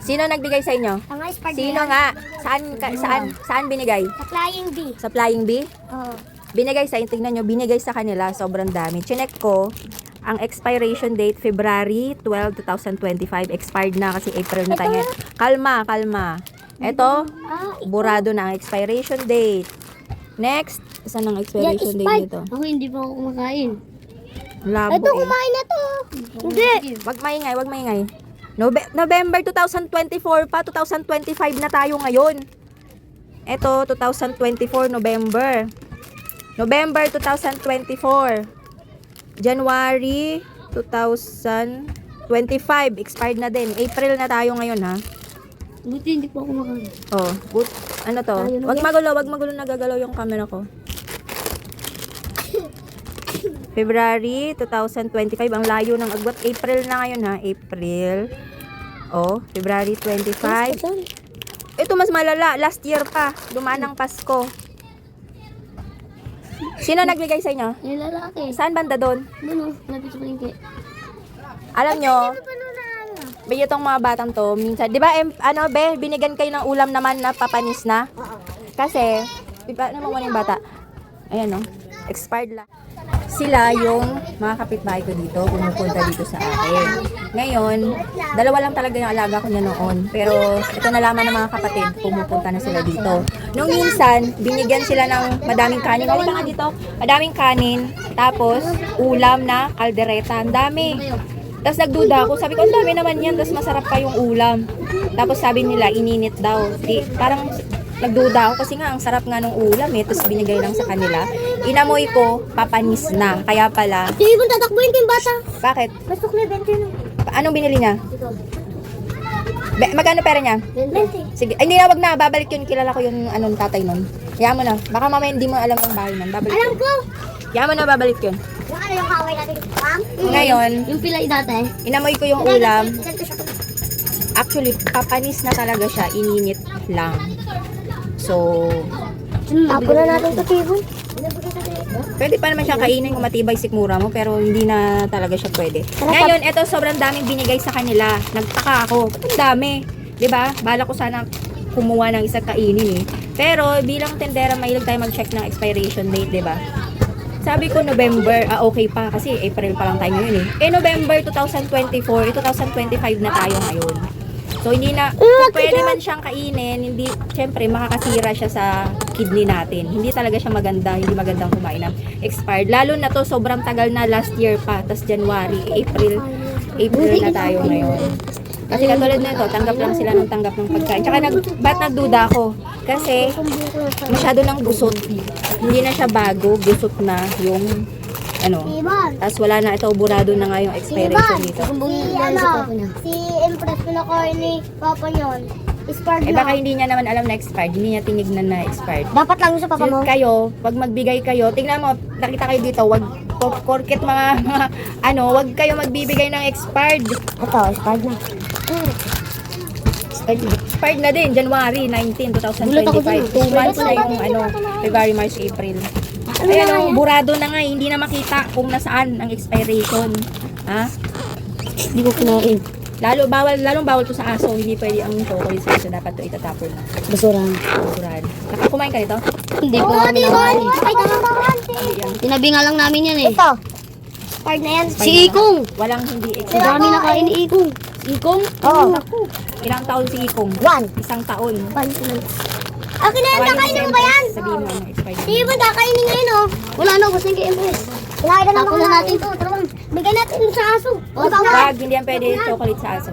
Sino nagbigay sa inyo? Ang ice park Sino nga? Saan, ka, saan, saan binigay? Sa Flying B. Sa Flying Bee? Oo. Binigay sa inyo, tingnan nyo, binigay sa kanila, sobrang dami. Chinek ko, ang expiration date, February 12, 2025. Expired na kasi April na tayo. Kalma, kalma. Ito, Ah, burado na ang expiration date. Next, saan ang yan expiration date nito? Ako hindi pa ako kumakain. Labo Ito, eh. kumain na to. Hindi. Wag maingay, wag maingay. Nobe- November 2024 pa, 2025 na tayo ngayon. Ito, 2024, November. November 2024. January 2025, expired na din. April na tayo ngayon ha. Buti hindi pa ako kumakain. Oh, good. Ano to? Wag magulo, wag magulo nagagalaw yung camera ko. February 2025, ang layo ng agwat. April na ngayon ha, April. Oh, February 25. Ito mas malala, last year pa. Dumaan ang Pasko. Sino nagbigay sa inyo? Yung lalaki. Saan banda doon? Doon o, lapit sa palengke. Alam nyo, may itong mga batang to, minsan, di ba, em, ano, be, binigyan kayo ng ulam naman na papanis na? Kasi, di ba, ano mo yung bata? Ayan, no? Expired lang. Sila yung mga kapitbahay ko dito, pumupunta dito sa akin. Ngayon, dalawa lang talaga yung alaga ko niya noon. Pero, ito nalaman ng mga kapatid, pumupunta na sila dito. Nung minsan, binigyan sila ng madaming kanin. Halika nga dito. Madaming kanin. Tapos, ulam na kaldereta. Ang dami. Tapos nagduda ako, sabi ko, ang dami naman yan, tapos masarap pa yung ulam. Tapos sabi nila, ininit daw. Di, parang nagduda ako kasi nga, ang sarap nga ng ulam eh, tapos binigay lang sa kanila. Inamoy ko, papanis na. Kaya pala, Hindi mo tatakbuhin ko yung bata. bakit? Pasok na 20 na. Pa- Anong binili niya? Ito. Be, magkano pera niya? 20. Sige, ay, hindi na, wag na, babalik yun, kilala ko yung anong tatay nun. Kaya mo na, baka mamaya hindi mo alam ang bahay nun, babalik Alam yun. ko. Kaya mo na, babalik yun. Yung ano yung kaway natin. Ma'am? Ngayon, Yung pilay dati. inamoy ko yung ulam, Ganito siya. Actually, papanis na talaga siya, ininit lang. So, Tapo na natin sa table. pwede pa naman siyang kainin kung matibay sikmura mo, pero hindi na talaga siya pwede. Ngayon, ito sobrang daming binigay sa kanila. Nagtaka ako, ang dami. ba? Bala ko sana kumuha ng isa kainin eh. Pero bilang tendera, mahilig tayo mag-check ng expiration date, ba? Sabi ko November, ah okay pa kasi April pa lang tayo ngayon eh. Eh November 2024, eh 2025 na tayo ngayon. So hindi na kung pwede man siyang kainin, hindi syempre makakasira siya sa kidney natin. Hindi talaga siya maganda, hindi magandang kumain ng expired. Lalo na to sobrang tagal na last year pa, tas January, April, April na tayo ngayon. Kasi katulad nito, tanggap lang sila ng tanggap ng pagkain. Tsaka nag, ba't nagduda ako? Kasi masyado nang gusot. Hindi na siya bago, gusot na yung ano. Tapos wala na ito, burado na nga yung expiration dito. Si ano, si Empress ko na ko ni Papa niyon. Expired Eh na. baka hindi niya naman alam na expired, hindi niya tinignan na expired. Dapat lang sa papa mo. So, kayo, pag magbigay kayo, tingnan mo, nakita kayo dito, wag porket mga, mga ano, wag kayo magbibigay ng expired. Ito, expired na. Expired, expired na din, January 19, Gulat ako dun. 2025. Two months na yung ano, February, March, April. Ayan o, burado na nga, eh, hindi na makita kung nasaan ang expiration. Ha? Hindi ko kinain. Lalo bawal, lalong bawal to sa aso, hindi pwede ang chocolate sa aso, dapat to itatapon na. Basurahan. Basurahan. Nakakumain ka nito? Hindi po Oo, kami di ba? nakain. Ay, tama ba? Tinabi nga lang namin yan eh. Ito. Expired na yan. Si Ikong! Walang hindi Ang dami nakain ni Ikong. Ikong? Oo. Ilang taon si Ikong? One. Isang taon. Akin na yan, mo kakainin mo ba yan? Sabihin mo ano expired. Hindi ba kakainin ngayon, oh? Wala na, gusto yung kay Empress. Kailangan na na natin to. Tara. Bigyan natin sa aso. O, Ikaw Wag, hindi yan pwede chocolate sa aso.